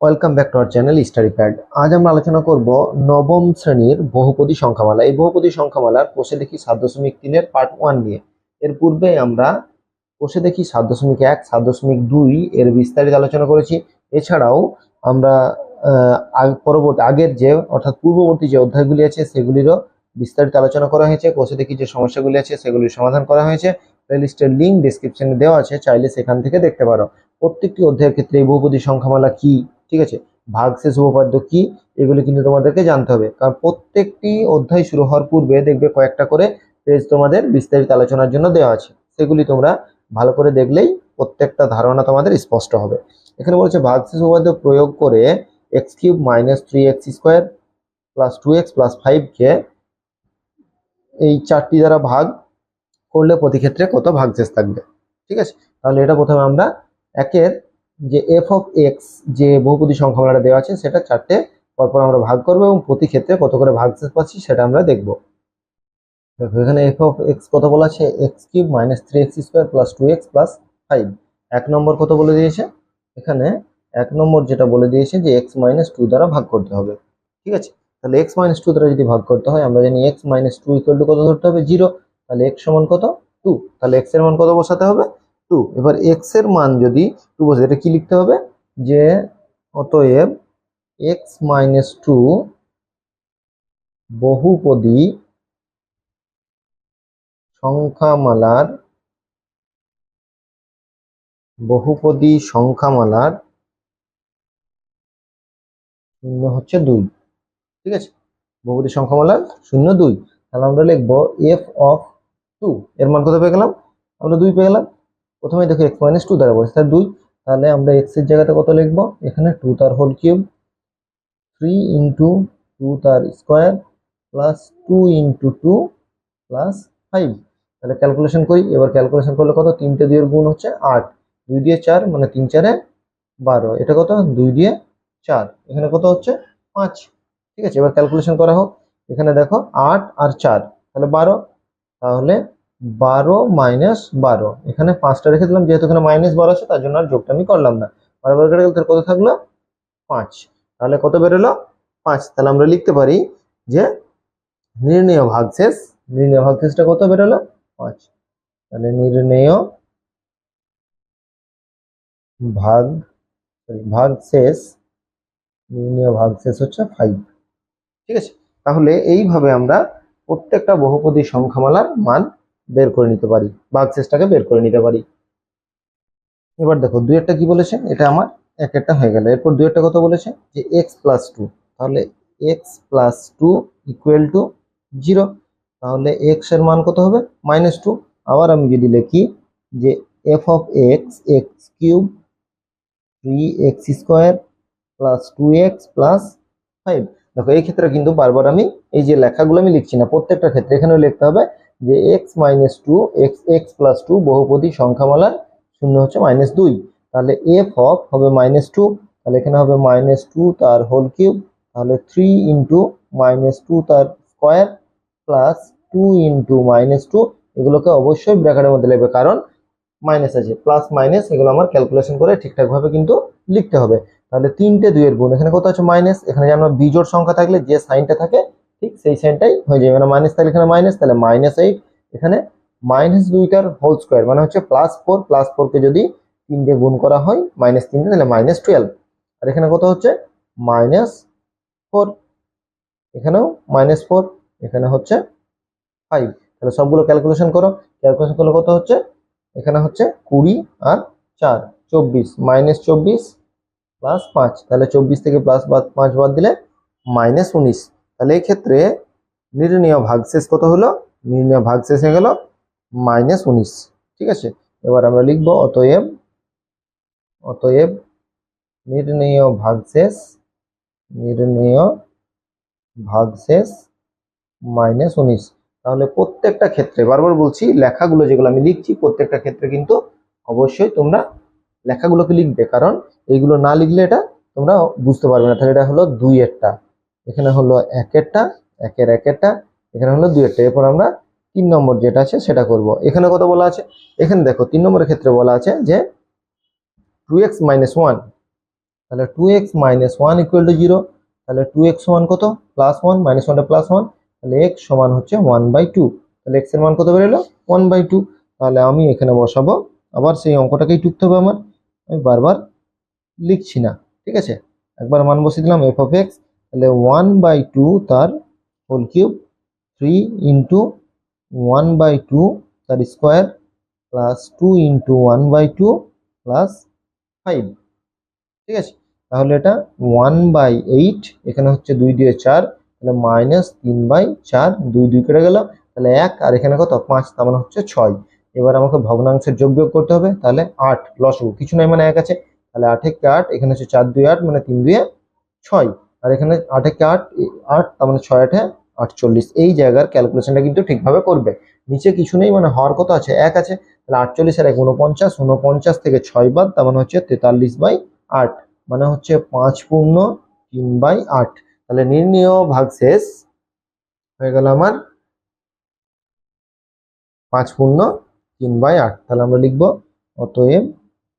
Welcome back to our channel study pad আজ আমরা আলোচনা করব নবম শ্রেণির বহুপদী সংখ্যামালা। এই বহুপদী সংখ্যামালার কোষে দেখি সাত দশমিক তিনের পার্ট ওয়ান নিয়ে। এর পূর্বে আমরা কোষে দেখি সাত দশমিক এক, সাত দশমিক দুই এর বিস্তারিত আলোচনা করেছি। এছাড়াও আমরা পরবর্তী, আগের যে, অর্থাৎ পূর্ববর্তী যে অধ্যায়গুলি আছে, সেগুলিরও বিস্তারিত আলোচনা করা হয়েছে। কোষে দেখি যে সমস্যাগুলি আছে, সেগুলির সমাধান করা হয়েছে। প্লেলিস্টের লিঙ্ক ডিসক্রিপশনে দেওয়া আছে, চাইলে সেখান থেকে দেখতে পারো। প্রত্যেকটি অধ্যায়ের ক্ষেত্রে এই বহুপদী সংখ্যামালা কি? ঠিক আছে? ভাগশেষ উপপাদ্য কি? এগুলি কিন্তু তোমাদেরকে জানতে হবে। কারণ প্রত্যেকটি অধ্যায় শুরু হওয়ার পূর্বে দেখবে কয়েকটা করে পেজ তোমাদের বিস্তারিত আলোচনার জন্য দেওয়া আছে। সেগুলি তোমরা ভালো করে দেখলেই প্রত্যেকটা ধারণা তোমাদের স্পষ্ট হবে। এখানে বলছে, ভাগশেষ উপপাদ্য প্রয়োগ করে x cube minus three x square plus two x plus ফাইভকে এই চারটি দ্বারা ভাগ করলে প্রতি ক্ষেত্রে কত ভাগশেষ থাকবে? ঠিক আছে? তাহলে এটা প্রথমে আমরা একের যে এফ অফ এক্স যে বহুপদী সংখ্যামালাটা দেওয়া আছে, সেটা চারটে পরপর আমরা ভাগ করব এবং প্রতি ক্ষেত্রে কত করে ভাগশেষ পাচ্ছি সেটা আমরা দেখব। দেখো, এখানে এফ অফ এক্স কত বলা আছে? X cube minus three x square plus two x plus five এক নম্বর কত বলে দিয়েছে? এখানে এক নম্বর যেটা বলে দিয়েছে যে এক্স মাইনাস টু দ্বারা ভাগ করতে হবে। ঠিক আছে? তাহলে এক্স মাইনাস টু দ্বারা যদি ভাগ করতে হয়, আমরা জানি x minus two equal to কত ধরতে হবে? জিরো তাহলে এক্স সমান কত? টু তাহলে এক্সের মান কত বসাতে হবে? টু। এবার এক্সের মান যদি টু বসে, এটা কি লিখতে হবে? যে অতএব এক্স মাইনাস টু বহুপদী সংখ্যামালার বহুপদী সংখ্যামালার শূন্য হচ্ছে দুই। ঠিক আছে? বহুপদী সংখ্যামালার শূন্য দুই। তাহলে আমরা লিখব এফ অফ টু এর মান কত পেয়ে গেলাম? আমরা দুই পেয়ে গেলাম। প্রথমে দেখো এক্স মাইনাস টু দ্বারা বলছে দুই, তাহলে আমরা এক্সের জায়গাতে কত লিখব? এখানে টু তার whole cube three into two তার square plus two into two plus five তাহলে ক্যালকুলেশন করি, এবার ক্যালকুলেশন করলে কত? তিনটে দুইয়ের গুণ হচ্ছে আট। দুই দিয়ে চার মানে তিন চারে বারো। এটা কত? দুই দিয়ে চার। এখানে কত হচ্ছে? পাঁচ। ঠিক আছে, এবার ক্যালকুলেশন করা হোক। এখানে দেখো আট আর চার, তাহলে বারো। তাহলে বারো মাইনাস বারো। এখানে পাঁচটা রেখে দিলাম যেহেতু এখানে মাইনাস বারো আছে তার জন্য আর যোগটা আমি করলাম না। বারবার কেটে গেলে কত থাকল? পাঁচ। তাহলে কত বেরোলো? পাঁচ। তাহলে আমরা লিখতে পারি যে নির্ণেয় ভাগশেষ নির্ণেয় ভাগশেষটা কত বেরোলো? পাঁচ। তাহলে নির্ণেয় ভাগ sorry, ভাগশেষ নির্ণেয় ভাগশেষ হচ্ছে ফাইভ ঠিক আছে? তাহলে এইভাবে আমরা প্রত্যেকটা বহুপদী সংখ্যামালার মান বের করে নিতে পারি ভাগশেষটাকে বের করে নিতে পারি। এবার দেখো একটা কি বলেছে? এটা আমার এক একটা হয়ে গেল। এরপর একটা কত বলেছে? যে এক্স প্লাস টু তাহলে x plus two equal to zero তাহলে এক্সের মান কত হবে? মাইনাস টু আবার আমি যদি লিখি যে f of x x cube three x square plus two x plus five দেখো, এই ক্ষেত্রে কিন্তু বারবার আমি এই যে লেখাগুলো আমি লিখছি না, প্রত্যেকটা ক্ষেত্রে এখানেও লিখতে হবে যে x minus two x x plus two বহুপদী সংখ্যামালার শূন্য হচ্ছে মাইনাস দুই। তাহলে এফ অফ হবে মাইনাস টু তাহলে এখানে হবে মাইনাস টু তার হোল কিউব তাহলে থ্রি ইন্টু মাইনাস টু তার square plus two into minus two এগুলোকে অবশ্যই ব্র্যাকেটের মধ্যে লিখবে, কারণ মাইনাস আছে। প্লাস মাইনাস এগুলো আমার ক্যালকুলেশন করে ঠিকঠাকভাবে কিন্তু লিখতে হবে। তাহলে তিনটে দুইয়ের গুণ, এখানে কত আছে? মাইনাস এখানে যেমন বিজোড় সংখ্যা থাকলে যে সাইনটা থাকে ঠিক সেই সাইনটাই হয়ে যাবে। মানে মাইনাস তাহলে এখানে মাইনাস তাহলে মাইনাস এইট এখানে মাইনাস দুইটার হোল স্কোয়ার মানে হচ্ছে প্লাস ফোর প্লাস ফোরকে যদি তিনটে গুণ করা হয় মাইনাস তিনটে তাহলে মাইনাস টুয়েলভ আর এখানে কত হচ্ছে? মাইনাস ফোর এখানেও মাইনাস ফোর এখানে হচ্ছে ফাইভ তাহলে সবগুলো ক্যালকুলেশন করো। ক্যালকুলেশন করলে কত হচ্ছে? এখানে হচ্ছে কুড়ি আর চার, চব্বিশ। মাইনাস চব্বিশ প্লাস পাঁচ। তাহলে চব্বিশ থেকে প্লাস পাঁচ বাদ দিলে মাইনাস উনিশ। তাহলে এই ক্ষেত্রে নির্ণয় ভাগশেষ কত হলো? নির্ণয় ভাগশেষ হয়ে গেল মাইনাস উনিশ। ঠিক আছে? এবার আমরা লিখব অতএব অতএব নির্ণেয় ভাগশেষ নির্ণেয় ভাগশেষ মাইনাস উনিশ। তাহলে প্রত্যেকটা ক্ষেত্রে, বারবার বলছি, লেখাগুলো যেগুলো আমি লিখছি, প্রত্যেকটা ক্ষেত্রে কিন্তু অবশ্যই তোমরা লেখাগুলোকে লিখবে। কারণ এইগুলো না লিখলে এটা তোমরা বুঝতে পারবে না। তাহলে এটা হলো দুই একটা। এখানে হলো একেরটা, একের একেরটা, এখানে হলো একটা এরপর আমরা তিন নম্বর যেটা আছে সেটা করব। এখানে কত বলা আছে? এখানে দেখো, তিন নম্বরের ক্ষেত্রে বলা আছে যে টু এক্স মাইনাস ওয়ান তাহলে two x minus one equal to zero তাহলে টু এক্স সমান কত? প্লাস ওয়ান মাইনাস ওয়ানটা প্লাস ওয়ান তাহলে এক্স সমান হচ্ছে ওয়ান বাই টু তাহলে এক্সের মান কত বেরোলো? ওয়ান বাই টু তাহলে আমি এখানে বসাবো, আবার সেই অঙ্কটাকেই টুকতে হবে আমার, আমি বারবার লিখছি না, ঠিক আছে? একবার মান বসিয়ে দিলাম এফ অফ এক্স তাহলে ওয়ান বাই টু তার whole cube three into one by two তার square plus two into one by two plus five ঠিক আছে? তাহলে এটা ওয়ান বাই এইট এখানে হচ্ছে দুই দিয়ে চার, তাহলে মাইনাস তিন বাই চার, দুই দুই কেটে গেল, তাহলে এক, আর এখানে কত? পাঁচ, তার মানে হচ্ছে ছয়। এবার আমাকে ভগ্নাংশের যোগ বিয়োগ করতে হবে, তাহলে আট, লসগু, কিছু নাই মানে এক আছে। তাহলে আট একে আট, এখানে হচ্ছে চার দুই আট মানে তিন দুয়ে ছয়। আর এখানে আট একে আট আট, তার মানে ছয় আটে আটচল্লিশ। এই জায়গার ক্যালকুলেশনটা কিন্তু ঠিকভাবে করবে। নিচে কিছু নেই মানে হওয়ার কত আছে, এক আছে, তাহলে আটচল্লিশ আর এক উনপঞ্চাশ উনপঞ্চাশ থেকে ছয় বাদ, তার মানে হচ্ছে তেতাল্লিশ বাই আট মানে হচ্ছে পাঁচ পূর্ণ তিন বাই আট। তাহলে নির্ণীয় ভাগশেষ হয়ে গেল আমার পাঁচ পূর্ণ তিন বাই আট। তাহলে আমরা লিখব, অতএব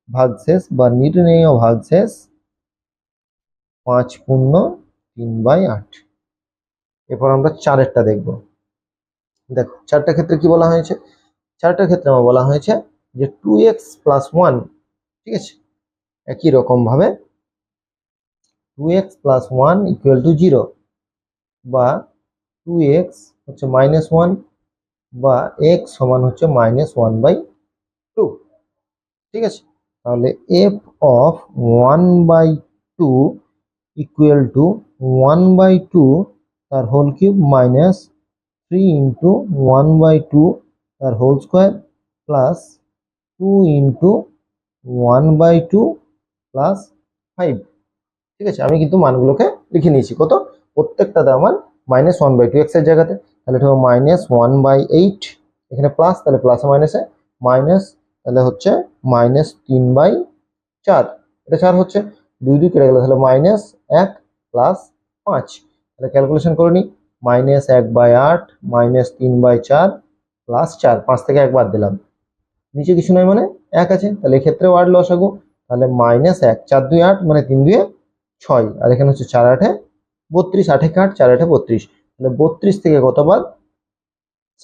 ভাগশেষ বা নির্ণেয় ভাগশেষ পাঁচ পূর্ণ তিন বাই আট। এরপর আমরা চারেরটা দেখব। দেখো, চারটা ক্ষেত্রে কি বলা হয়েছে? চারটার ক্ষেত্রে আমার বলা হয়েছে যে টু এক্স প্লাস ওয়ান ঠিক আছে? একই রকম ভাবে two x plus one equal to zero বা টু এক্স হচ্ছে মাইনাস ওয়ান বা এক্স সমান হচ্ছে মাইনাস ওয়ান বাই টু ঠিক আছে? তাহলে f of one by two equal to one by two তার whole cube minus three into one by two তার whole square plus two into one by two plus five ঠিক আছে, আমি কিন্তু মানগুলোকে লিখে নিয়েছি। কত? প্রত্যেকটাতে আমার মাইনাস ওয়ান বাই টু এক্সের জায়গাতে। তাহলে এটা মাইনাস ওয়ান বাই এইট এখানে প্লাস তাহলে প্লাসে মাইনাসে মাইনাস তাহলে হচ্ছে মাইনাস তিন বাই চার। এটা চার হচ্ছে। দুই দুই কেটে গেল, তাহলে মাইনাস এক প্লাস পাঁচ। তাহলে ক্যালকুলেশন করে নিই মাইনাস এক বাই আট মাইনাস তিন বাই চার প্লাস চার, পাঁচ থেকে এক বাদ দিলাম। নিচে কিছু নয় মানে এক আছে। তাহলে এক্ষেত্রে ওয়ার্ড লসাগু তাহলে মাইনাস এক, চার দুই আট মানে তিন দুয়ে ছয়। আর এখানে হচ্ছে চার আঠে বত্রিশ আঠে আট, চার আটে বত্রিশ। তাহলে বত্রিশ থেকে কত বাদ?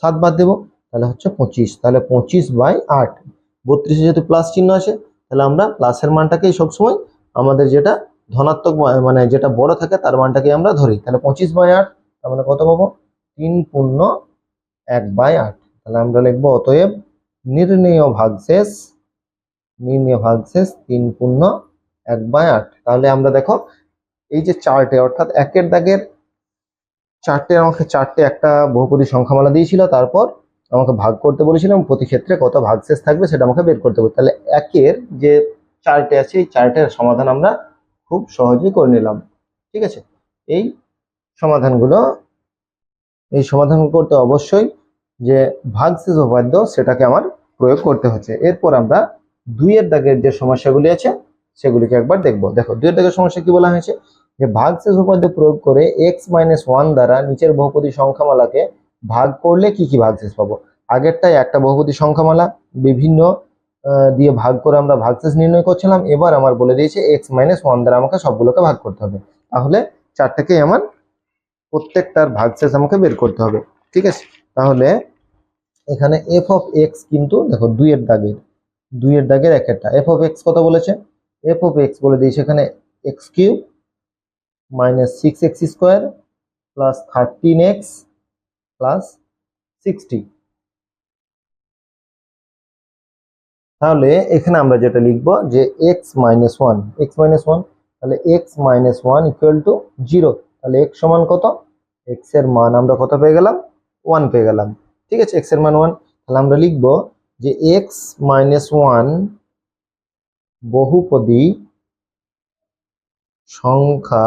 সাত বাদ দেবো। তাহলে হচ্ছে পঁচিশ। তাহলে পঁচিশ বাই আট। বত্রিশে যেহেতু প্লাস চিহ্ন আছে, তাহলে আমরা প্লাসের মানটাকেই সবসময় আমাদের যেটা ধনাত্মক মানে যেটা বড় থাকে তার মানটাকে আমরা ধরি। তাহলে পঁচিশ বাই আট, তার মানে কত পাবো? তিন পূর্ণ এক বাই আট। তাহলে আমরা লিখব অতএব নির্ণেয় ভাগশেষ নির্ণেয় ভাগশেষ তিন পূর্ণ এক বাই আট। তাহলে আমরা দেখো, এই যে চার্টে, অর্থাৎ একের দাগের চারটে আমাকে চারটে একটা বহুপদী সংখ্যামালা দিয়েছিল, তারপর আমাকে ভাগ করতে বলেছিলাম প্রতি ক্ষেত্রে কত ভাগশেষ থাকবে সেটা আমাকে বের করতে হবে তাহলে একের যে চারটে আছে, এই চারটের সমাধান আমরা খুব সহজেই করে নিলাম। ঠিক আছে? এই সমাধানগুলো, এই সমাধান করতে অবশ্যই যে ভাগশেষ উপাদ্য সেটাকে আমার প্রয়োগ করতে হচ্ছে। এরপর আমরা দুইয়ের দাগের যে সমস্যাগুলি আছে, সেগুলিকে একবার দেখব। দেখো, দুইয়ের দাগের সমস্যা কি বলা হয়েছে? যে ভাগশেষ উপাদ্য প্রয়োগ করে এক্স মাইনাস ওয়ান দ্বারা নিচের বহুপদী সংখ্যামালাকে ভাগ করলে কি কি ভাগশেষ পাবো? আগেরটাই একটা বহুপদী সংখ্যামালা, বিভিন্ন দিয়ে ভাগ করে আমরা ভাগশেষ নির্ণয় করছিলাম। এবার আমার বলে দিয়েছে এক্স মাইনাস ওয়ান দ্বারা আমাকে সবগুলোকে ভাগ করতে হবে। তাহলে চারটাকেই আমার প্রত্যেকটার ভাগশেষ আমাকে বের করতে হবে। ঠিক আছে? তাহলে এখানে এফ অফ এক্স কিন্তু দেখো দুইয়ের দাগের দুইয়ের দাগের এক একটা। এফ অফ এক্স কত বলেছে? এফ অফ এক্স বলে দিয়েছে এখানে x cube minus six x square plus thirteen x plus sixty তাহলে এখানে আমরা যেটা লিখব যে x minus one x minus one তাহলে x minus one equal to zero তাহলে এক্স সমান কত? এক্সের মান আমরা কত পেয়ে গেলাম? ওয়ান পেয়ে গেলাম। ঠিক আছে এক্সের মান ওয়ান তাহলে আমরা লিখব যে এক্স মাইনাস ওয়ান বহুপদী সংখ্যা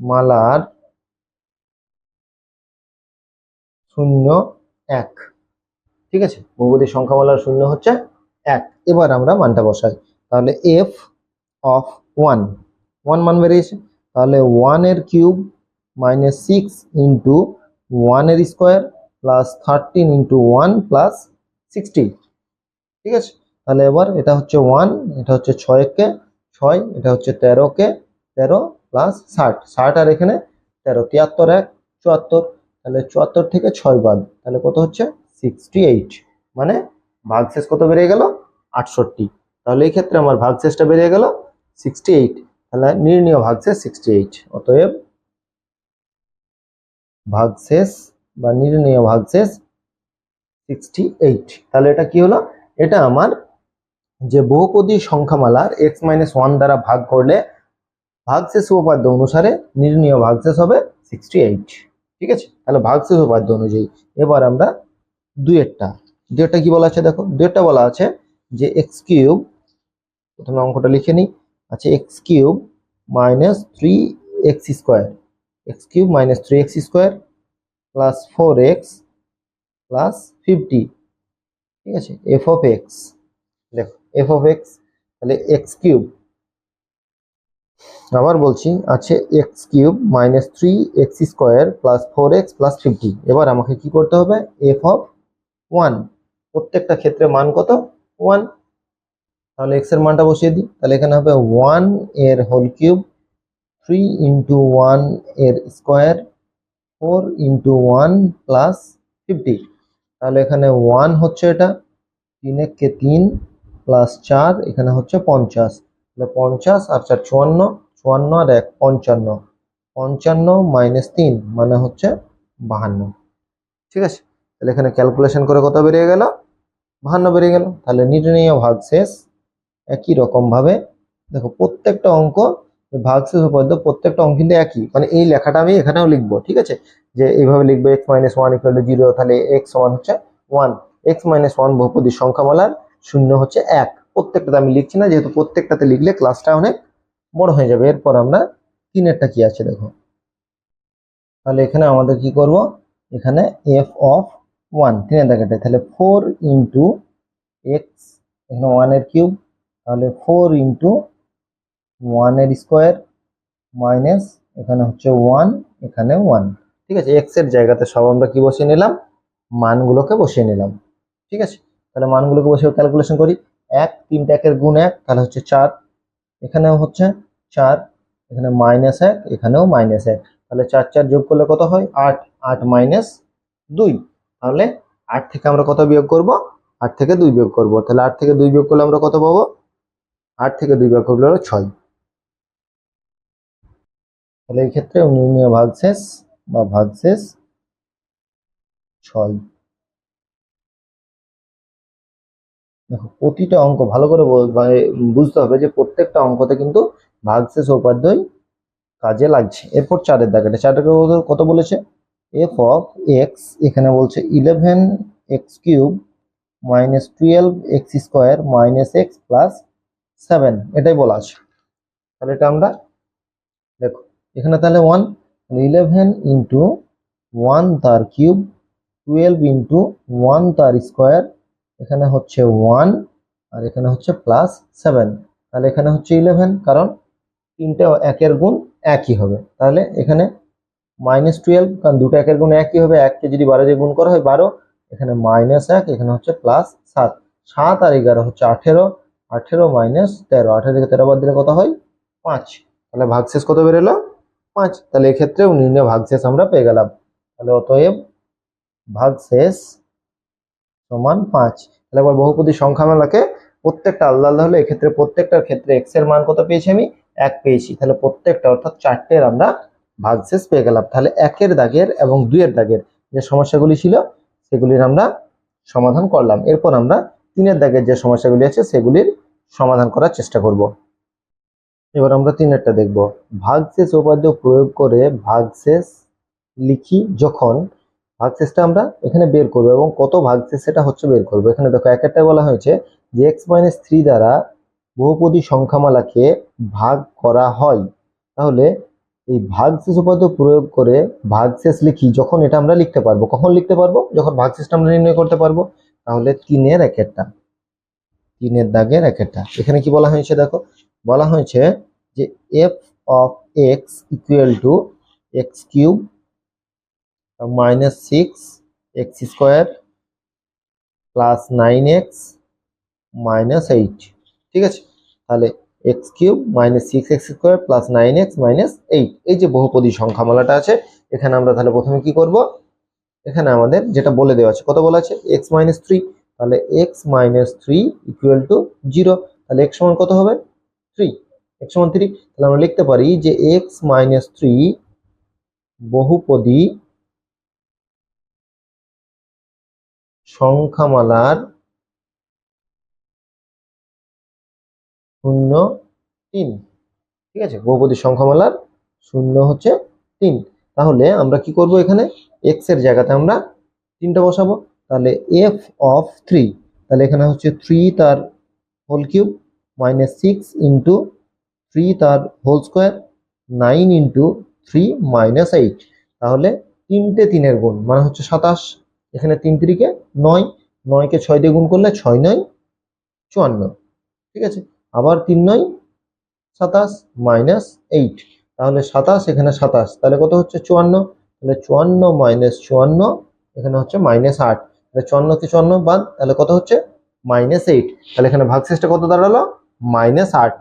মালার শূন্য এক। ঠিক আছে? বহুপদী সংখ্যামালার শূন্য হচ্ছে এক। এবার আমরা মানটা বসাই। তাহলে এফ অফ ওয়ান ওয়ান মান বেরিয়েছে। তাহলে ওয়ানের কিউব মাইনাস সিক্স ইন্টু ওয়ানের square plus thirteen into one plus sixty ঠিক আছে? তাহলে এবার এটা হচ্ছে ওয়ান এটা হচ্ছে ছয়কে ছয়, এটা হচ্ছে তেরোকে তেরো প্লাস ষাট। ষাট আর এখানে তেরো, তিয়াত্তর এক, চুয়াত্তর। তাহলে চুয়াত্তর থেকে ছয় বাদ। তাহলে কত হচ্ছে? সিক্সটি এইট মানে ভাগশেষ কত বেড়ে গেল? আটষট্টি। তাহলে এই ক্ষেত্রে আমার ভাগশেষটা বেড়ে গেল সিক্সটি এইট তাহলে নির্ণীয় ভাগশেষ সিক্সটি এইট অতএব ভাগশেষ বা নির্ণীয় ভাগশেষ সিক্সটি এইট তাহলে এটা কি হলো? এটা আমার যে বহুপদী সংখ্যামালার এক্স মাইনাস ওয়ান দ্বারা ভাগ করলে ভাগশেষ উপপাদ্য অনুসারে নির্ণীয় ভাগশেষ হবে সিক্সটি এইট ঠিক আছে? তাহলে ভাগশেষ উপাদ্য অনুযায়ী। এবার আমরা দুয়েরটা দুয়েরটা কি বলা আছে দেখো? দুয়েরটা বলা আছে যে এক্স কিউব, প্রথমে অঙ্কটা লিখে নিই আচ্ছা x cube minus three x square. X cube minus three x square plus four x plus fifty. ঠিক আছে? এফ অফ এক্স দেখো এফ অফ এক্স তাহলে এক্স কিউব। আবার বলছি, আছে x cube minus three x square plus four x plus fifty. এবার আমাকে কি করতে হবে? F of one. প্রত্যেকটা ক্ষেত্রে মান কত? ওয়ান। তাহলে এক্সের মানটা বসিয়ে দিই। তাহলে এখানে হবে ওয়ানের হোল কিউব। থ্রি ইন্টু ওয়ানের square. Four into one plus fifty. তাহলে এখানে ওয়ান হচ্ছে এটা। তিন এককে তিন প্লাস চার, এখানে হচ্ছে পঞ্চাশ। তাহলে পঞ্চাশ আর চার চুয়ান্ন চুয়ান্ন আর এক পঞ্চান্ন। পঞ্চান্ন মাইনাস তিন মানে হচ্ছে বাহান্ন। ঠিক আছে? তাহলে এখানে ক্যালকুলেশন করে কত বেরিয়ে গেল? বাহান্ন বেরিয়ে গেল। তাহলে নির্ণীয় ভাগ শেষ। একই রকম ভাবে দেখো, প্রত্যেকটা অঙ্ক ভাগশেষ উপপাদ্য প্রত্যেকটা অঙ্ক কিন্তু একই। মানে এই লেখাটা আমি এখানেও লিখব, ঠিক আছে? যে এইভাবে লিখব x minus one equal to zero তাহলে এক্স সমান হচ্ছে ওয়ান এক্স মাইনাস ওয়ান বহুপদী সংখ্যামালার শূন্য হচ্ছে এক। প্রত্যেকটাতে আমি লিখছি না, যেহেতু প্রত্যেকটাতে লিখলে ক্লাসটা অনেক বড় হয়ে যাবে। এরপর আমরা তিনেরটা কি আছে দেখো। তাহলে এখানে আমাদের কি করব? এখানে এফ অফ ওয়ান তিনের দাগেটা তাহলে ফোর ইন্টু এক্স এখানে ওয়ানের কিউব তাহলে ফোর ইন্টু ওয়ানের স্কোয়ার মাইনাস এখানে হচ্ছে ওয়ান এখানে ওয়ান ঠিক আছে এক্সের জায়গাতে সব আমরা কি বসিয়ে নিলাম? মানগুলোকে বসিয়ে নিলাম। ঠিক আছে, তাহলে মানগুলোকে বসে ক্যালকুলেশন করি। এক তিনটা একের গুণ এক, তাহলে হচ্ছে চার। এখানেও হচ্ছে চার, এখানে মাইনাস এক, এখানেও মাইনাস এক। তাহলে চার চার যোগ করলে কত হয়? আট আট মাইনাস দুই। তাহলে আট থেকে আমরা কত বিয়োগ করব? আট থেকে দুই বিয়োগ করব। তাহলে আট থেকে দুই বিয়োগ করলে আমরা কত পাবো? আট থেকে দুই বিয়োগ করলে ছয়। তাহলে এই ক্ষেত্রে নির্ণয় ভাগশেষ বা ভাগশেষ ছয়। দেখো, প্রতিটা অঙ্ক ভালো করে মানে বুঝতে হবে যে প্রত্যেকটা অঙ্কতে কিন্তু ভাগশেষ উপাধ্যায় কাজে লাগছে। এরপর চারের দাগেটা চারের কত বলেছে? এফ অফ এক্স এখানে বলছে eleven x cube minus twelve x square minus x plus seven এটাই বলা আছে। তাহলে এটা আমরা দেখো, এখানে তাহলে ওয়ান ইলেভেন ইন্টু ওয়ান তার কিউব টুয়েলভ ইন্টু ওয়ান তার স্কোয়ার এখানে হচ্ছে ওয়ান আর এখানে হচ্ছে প্লাস সেভেন তাহলে এখানে হচ্ছে ইলেভেন কারণ তিনটে একের গুণ একই হবে। তাহলে এখানে মাইনাস টুয়েলভ, কারণ দুটো একের গুণ একই হবে? এককে যদি বারো দিয়ে গুণ করা হয় বারো, এখানে মাইনাস এক, এখানে হচ্ছে প্লাস সাত। সাত আর এগারো হচ্ছে আঠেরো আঠেরো মাইনাস তেরো। আঠেরো থেকে তেরো বাদ দিলে কত হয়? পাঁচ। তাহলে ভাগশেষ কত বেরোলো পাঁচ। তাহলে এক্ষেত্রেও নির্ণয় ভাগশেষ আমরা পেয়ে গেলাম। তাহলে অতএব ভাগশেষ সমান পাঁচ। তাহলে এবার বহুপদী সংখ্যামালাকে প্রত্যেকটা আলাদা আলাদা হলে এক্ষেত্রে প্রত্যেকটার ক্ষেত্রে এক্সের মান কত পেয়েছি আমি? এক পেয়েছি। তাহলে প্রত্যেকটা অর্থাৎ চারটের আমরা ভাগশেষ পেয়ে গেলাম। তাহলে একের দাগের এবং দুইয়ের দাগের যে সমস্যাগুলি ছিল, সেগুলির আমরা সমাধান করলাম। এরপর আমরা তিনের দাগের যে সমস্যাগুলি আছে, সেগুলির সমাধান করার চেষ্টা করব। এবার আমরা তিনেরটা দেখব। ভাগশেষ উপাদ্য প্রয়োগ করে ভাগশেষ লিখি যখন ভাগশেষটা আমরা এখানে বের করব এবং কত ভাগশেষ সেটা হচ্ছে বের করব। এখানে দেখো এক একটা বলা হয়েছে যে এক্স মাইনাস থ্রি দ্বারা বহুপদী সংখ্যামালাকে ভাগ করা হয়। তাহলে এই ভাগশেষ উপাদ্য প্রয়োগ করে ভাগশেষ লিখি যখন এটা আমরা লিখতে পারব। কখন লিখতে পারব? যখন ভাগশেষটা আমরা নির্ণয় করতে পারব, তাহলে তিনের এক একটা তিনের দাগের এক একটা এখানে কি বলা হয়েছে দেখো? বলা হয়েছে যে f of x equal to x cube minus six x square plus nine x minus eight ঠিক আছে? তাহলে x cube minus six x square plus nine x minus eight. এই যে বহুপদী সংখ্যামালাটা আছে, এখানে আমরা তাহলে প্রথমে কি করব? এখানে আমাদের যেটা বলে দেওয়া আছে, কত বলা আছে? X minus three. তাহলে x minus three equal to zero. তাহলে এক্স সমান কত হবে? থ্রি। এক্স সমান থ্রি। তাহলে আমরা লিখতে পারি যে এক্স মাইনাস থ্রি বহুপদী সংখ্যামালার শূন্য তিন। ঠিক আছে? বহুপদী সংখ্যামালার শূন্য হচ্ছে তিন। তাহলে আমরা কি করব এখানে? এক্সের জায়গাতে আমরা তিনটা বসাবো। তাহলে এফ অফ থ্রি তাহলে এখানে হচ্ছে থ্রি তার whole cube minus six into three তার whole square nine into three minus eight তাহলে তিনটে তিনের গুণ মানে হচ্ছে সাতাশ। এখানে তিন তিরিকে নয়, নয়কে ছয় দিয়ে গুণ করলে ছয় নয়, চুয়ান্ন। ঠিক আছে? আবার তিন নয়, সাতাশ মাইনাস এইট তাহলে সাতাশ, এখানে সাতাশ। তাহলে কত হচ্ছে? চুয়ান্ন। তাহলে চুয়ান্ন মাইনাস চুয়ান্ন, এখানে হচ্ছে মাইনাস আট। তাহলে চুয়ান্নকে চুয়ান্ন বাদ, তাহলে কত হচ্ছে? মাইনাস এইট তাহলে এখানে ভাগশেষটা কত দাঁড়াল? মাইনাস আট।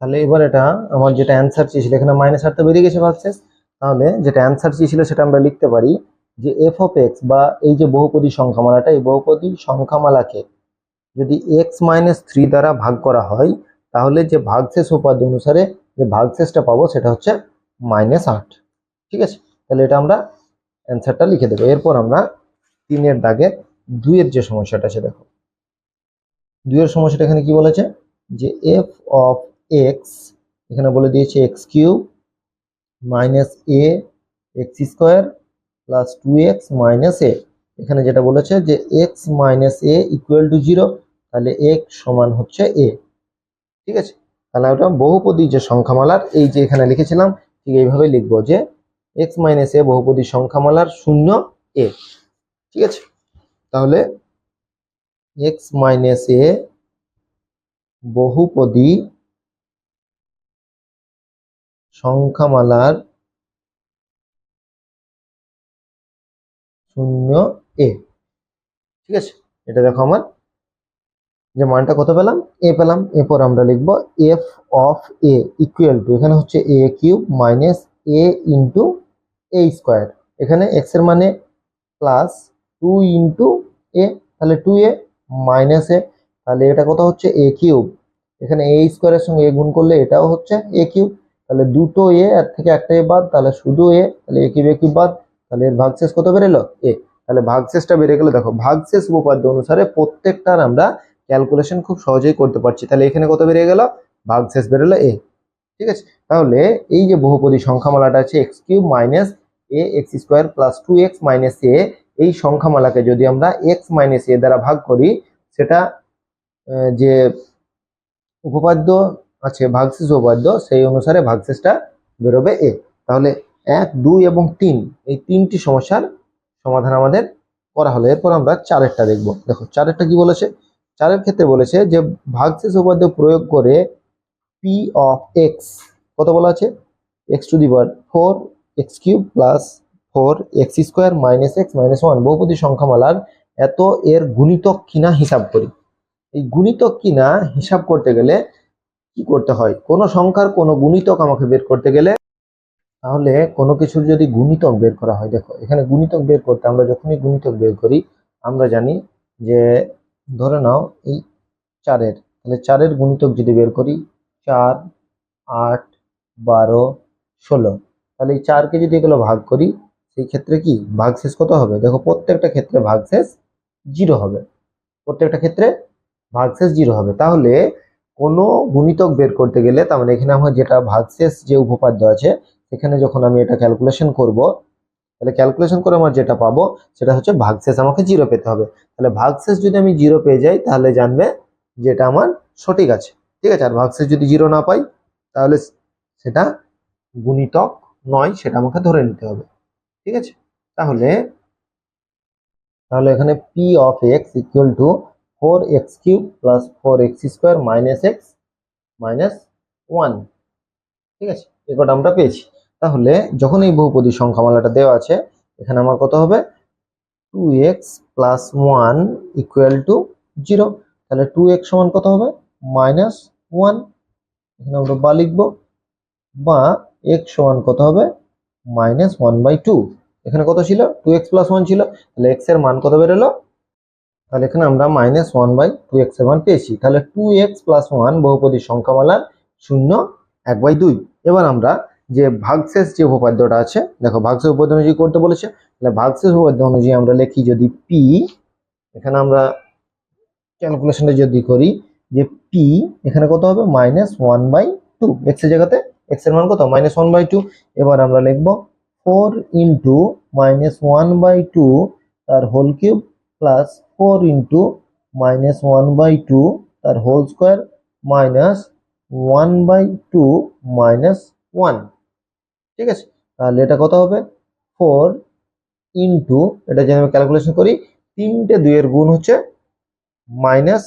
তাহলে এবার এটা আমার যেটা অ্যান্সার চেয়েছিল, এখানে মাইনাস আটটা বেরিয়ে গেছে ভাগশেষ। তাহলে যেটা অ্যান্সার চেয়েছিল, সেটা আমরা লিখতে পারি যে এফ অফ এক্স বা এই যে বহুপদী সংখ্যামালাটা, এই বহুপদী সংখ্যামালাকে যদি এক্স মাইনাস থ্রি দ্বারা ভাগ করা হয়, তাহলে যে ভাগশেষ উপাদ্য অনুসারে যে ভাগশেষটা পাবো সেটা হচ্ছে মাইনাস আট। ঠিক আছে? তাহলে এটা আমরা অ্যান্সারটা লিখে দেবো। এরপর আমরা তিনের দাগে দুইয়ের যে সমস্যাটা আছে দেখো। দুইয়ের সমস্যাটা এখানে কি বলেছে? যে এফ অফ এক্স এখানে বলে দিয়েছে x cube minus a x square plus two x minus a এখানে যেটা বলেছে যে x minus a equal to zero তাহলে এক্স সমান হচ্ছে এ ঠিক আছে? তাহলে ওটা বহুপদী যে সংখ্যামালার, এই যে এখানে লিখেছিলাম, ঠিক এইভাবে লিখব যে এক্স মাইনাস এ বহুপদী সংখ্যামালার শূন্য এ ঠিক আছে? তাহলে এক্স মাইনাস এ বহুপদী সংখ্যামালার শূন্য এ ঠিক আছে? এটা দেখো আমার যে মানটা কত পেলাম? এ পেলাম, এরপর আমরা লিখব f of a equal to এখানে হচ্ছে a cube minus a into a square এখানে এক্সের মানে প্লাস টু ইন্টু এ তাহলে টু এ মাইনাস এ তাহলে এটা কত হচ্ছে? এ কিউব এখানে এ স্কোয়ারের সঙ্গে এ গুণ করলে এটাও হচ্ছে এ কিউব তাহলে দুটো এ এর থেকে একটা এ বাদ, তাহলে শুধু এ তাহলে এ কিউব এ কিউব বাদ, তাহলে এর ভাগশেষ কত বেরোলো? এ তাহলে ভাগশেষটা বেড়ে গেলে, দেখো, ভাগশেষ উপপাদ্য অনুসারে প্রত্যেকটার আমরা ক্যালকুলেশন খুব সহজেই করতে পারছি। তাহলে এখানে কত বেরিয়ে গেল? ভাগশেষ বেরোলো এ ঠিক আছে? তাহলে এই যে বহুপদী সংখ্যামালাটা আছে x cube minus a x square plus two x minus a এই সংখ্যামালাকে যদি আমরা এক্স মাইনাস এ দ্বারা ভাগ করি, সেটা যে উপপাদ্য আছে, ভাগশেষ উপপাদ্য, সেই অনুসারে ভাগশেষটা বেরোবে এ তাহলে এক, দুই এবং তিন, এই তিনটি সমস্যার সমাধান আমাদের করা হলো। এরপর আমরা চারেরটা দেখব। দেখো চারেরটা কি বলেছে? চারের ক্ষেত্রে বলেছে যে ভাগশেষ উপপাদ্য প্রয়োগ করে পি অফ এক্স কত বলা আছে? X to the power four x cube plus four x square minus x minus one বহুপদী সংখ্যামালার এত এর গুণিতক কিনা হিসাব করি। এই গুণিতক কিনা হিসাব করতে গেলে কি করতে হয়? কোনো সংখ্যার কোনো গুণিতক আমাকে বের করতে গেলে তাহলে কোনো কিছুর যদি গুণিতক বের করা হয়, দেখো, এখানে গুণিতক বের করতে আমরা যখনই গুণিতক বের করি, আমরা জানি যে ধরে নাও এই চারের, তাহলে চারের গুণিতক যদি বের করি, চার, আট, বারো, ষোলো, তাহলে এই চারকে যদি এগুলো ভাগ করি, সেই ক্ষেত্রে কি? ভাগশেষ কত হবে? দেখো প্রত্যেকটা ক্ষেত্রে ভাগশেষ জিরো হবে। প্রত্যেকটা ক্ষেত্রে ভাগশেষ জিরো হবে। তাহলে কোনো গুণিতক বের করতে গেলে, তার মানে এখানে আমার যেটা ভাগশেষ যে উপপাদ্য আছে, সেখানে যখন আমি এটা ক্যালকুলেশন করব তাহলে ক্যালকুলেশন করে আমার যেটা পাবো, সেটা হচ্ছে ভাগশেষ আমাকে জিরো পেতে হবে। তাহলে ভাগশেষ যদি আমি জিরো পেয়ে যাই, তাহলে জানবে যে এটা আমার সঠিক আছে। ঠিক আছে? আর ভাগশেষ যদি জিরো না পাই, তাহলে সেটা গুণিতক নয়, সেটা আমাকে ধরে নিতে হবে। ঠিক আছে? তাহলে তাহলে এখানে p of x equal to four x cube plus four x square minus x minus one ঠিক আছে? এ কটা আমরা পেয়েছি। তাহলে যখন এই বহুপদী সংখ্যামালাটা দেওয়া আছে, এখানে আমার কত হবে? Two x plus one equal to zero তাহলে টু এক্স সমান কত হবে? মাইনাস ওয়ান এখানে আমরা বা লিখব, বা এক্স সমান কত হবে? মাইনাস ওয়ান বাই টু এখানে কত ছিল? টু এক্স প্লাস ওয়ান ছিল। তাহলে এক্সের মান কত বেরোলো? তাহলে এখানে আমরা মাইনাস ওয়ান বাই টু এক্সের মান পেয়েছি। তাহলে টু এক্স প্লাস ওয়ান বহুপদী সংখ্যামালার শূন্য এক বাই দুই। এবার আমরা যে ভাগশেষ যে উপপাদ্যটা আছে, দেখো ভাগশেষ উপপাদ্য অনুযায়ী করতে বলেছে, তাহলে ভাগশেষ উপপাদ্য অনুযায়ী আমরা লিখি যদি পি এখানে আমরা ক্যালকুলেশনটা যদি করি যে পি এখানে কত হবে? মাইনাস ওয়ান বাই টু এক্সের জায়গাতে এক্সের মান কত? মাইনাস ওয়ান বাই টু এবার আমরা লিখব four into minus one by two তার whole cube plus four into minus one by two তার whole square minus one by two minus one ঠিক আছে? তাহলে এটা কত হবে? ফোর ইন্টু এটা যদি আমি ক্যালকুলেশন করি, তিনটে দুইয়ের গুণ হচ্ছে মাইনাস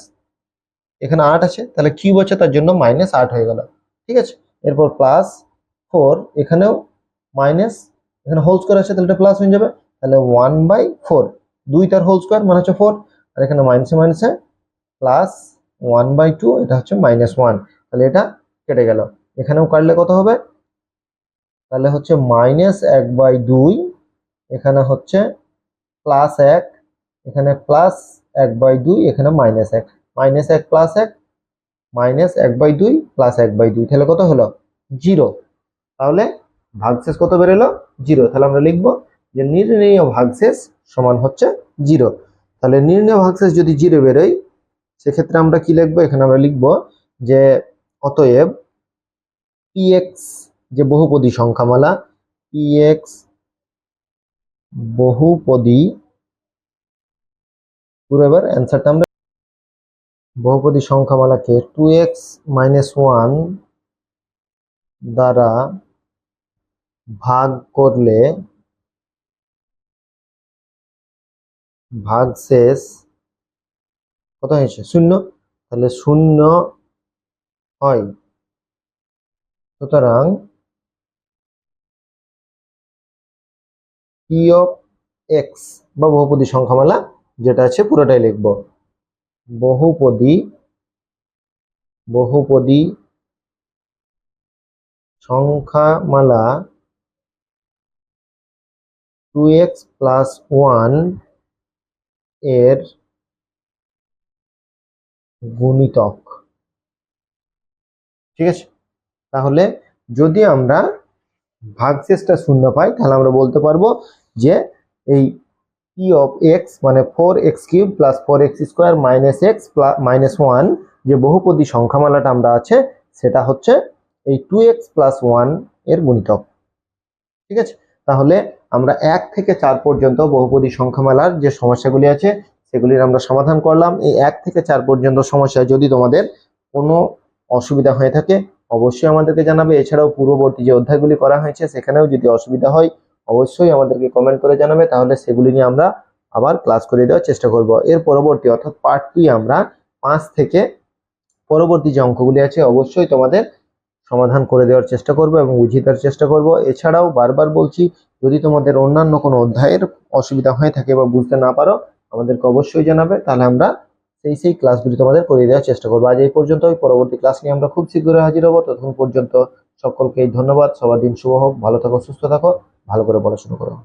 এখানে আট আছে, তাহলে কিউব আছে, তার জন্য মাইনাস আট হয়ে গেল। ঠিক আছে? এরপর প্লাস ফোর এখানেও মাইনাস এখানে হোল স্কোয়ার আছে, তাহলে এটা প্লাস হয়ে যাবে। তাহলে ওয়ান বাই ফোর দুই তার হোল স্কোয়ার মানে হচ্ছে ফোর আর এখানে মাইনাসে মাইনাসে প্লাস ওয়ান বাই টু এটা হচ্ছে মাইনাস ওয়ান তাহলে এটা কেটে গেল। এখানেও কাটলে কত হবে? তাহলে হচ্ছে মাইনাস এক বাই দুই, এখানে হচ্ছে প্লাস এক, এখানে প্লাস এক বাই দুই, এখানে মাইনাস এক। মাইনাস এক প্লাস এক মাইনাস এক বাই দুই প্লাস এক বাই দুই। তাহলে কত হলো? জিরো তাহলে ভাগশেষ কত বেরোলো? জিরো তাহলে আমরা লিখব যে নির্ণয় ভাগশেষ সমান হচ্ছে জিরো তাহলে নির্ণয় ভাগশেষ যদি জিরো বেরোয়, সেক্ষেত্রে আমরা কি লিখব? এখানে আমরা লিখব যে অতএব পিএক্স যে বহুপদী সংখ্যামালা পিএক্স বহুপদী, পুরো এবার অ্যান্সারটা আমরা বহুপদী সংখ্যামালাকে টু এক্স মাইনাস ওয়ান দ্বারা ভাগ করলে ভাগ শেষ কত হয়েছে? শূন্য। তাহলে শূন্য হয়। সুতরাং পি অফ এক্স বা বহুপদী সংখ্যামালা যেটা আছে পুরোটাই লিখব। বহুপদী বহুপদী সংখ্যামালা টু এক্স প্লাস ওয়ানের গুণিতক। ঠিক আছে? তাহলে যদি আমরা ভাগশেষটা শূন্য পাই, তাহলে আমরা বলতে পারব যে এই পি অফ এক্স মানে four x cube plus four x square minus x plus minus one যে বহুপদী সংখ্যামালাটা আমরা আছে, সেটা হচ্ছে এই টু এক্স প্লাস ওয়ানের গুণিতক। ঠিক আছে? তাহলে আমরা এক থেকে চার পর্যন্ত বহুপদী সংখ্যামালার যে সমস্যাগুলি আছে, সেগুলির আমরা সমাধান করলাম। এই এক থেকে চার পর্যন্ত সমস্যায় যদি তোমাদের কোনো অসুবিধা হয়ে থাকে অবশ্যই আমাদেরকে জানাবে। এছাড়াও পূর্ববর্তী যে অধ্যায়গুলি করা হয়েছে, সেখানেও যদি অসুবিধা হয়, অবশ্যই আমাদেরকে কমেন্ট করে জানাবে। তাহলে সেগুলি নিয়ে আমরা আবার ক্লাস করে দেওয়ার চেষ্টা করব। এর পরবর্তী, অর্থাৎ পার্ট টু আমরা পাঁচ থেকে পরবর্তী যে অঙ্কগুলি আছে, অবশ্যই তোমাদের সমাধান করে দেওয়ার চেষ্টা করব এবং বুঝিয়ে দেওয়ার চেষ্টা করব। এছাড়াও বারবার বলছি, যদি তোমাদের অন্যান্য কোনো অধ্যায়ের অসুবিধা হয়ে থাকে বা বুঝতে না পারো, আমাদেরকে অবশ্যই জানাবে। তাহলে আমরা সেই সেই ক্লাসগুলি তোমাদের করিয়ে দেওয়ার চেষ্টা করব। আজ এই পর্যন্ত ওই পরবর্তী ক্লাস নিয়ে আমরা খুব শীঘ্রই হাজির হব। ততক্ষণ পর্যন্ত সকলকে ধন্যবাদ। সবার দিন শুভ হোক। ভালো থাকো, সুস্থ থাকো। ভালো করে পড়াশোনা করো।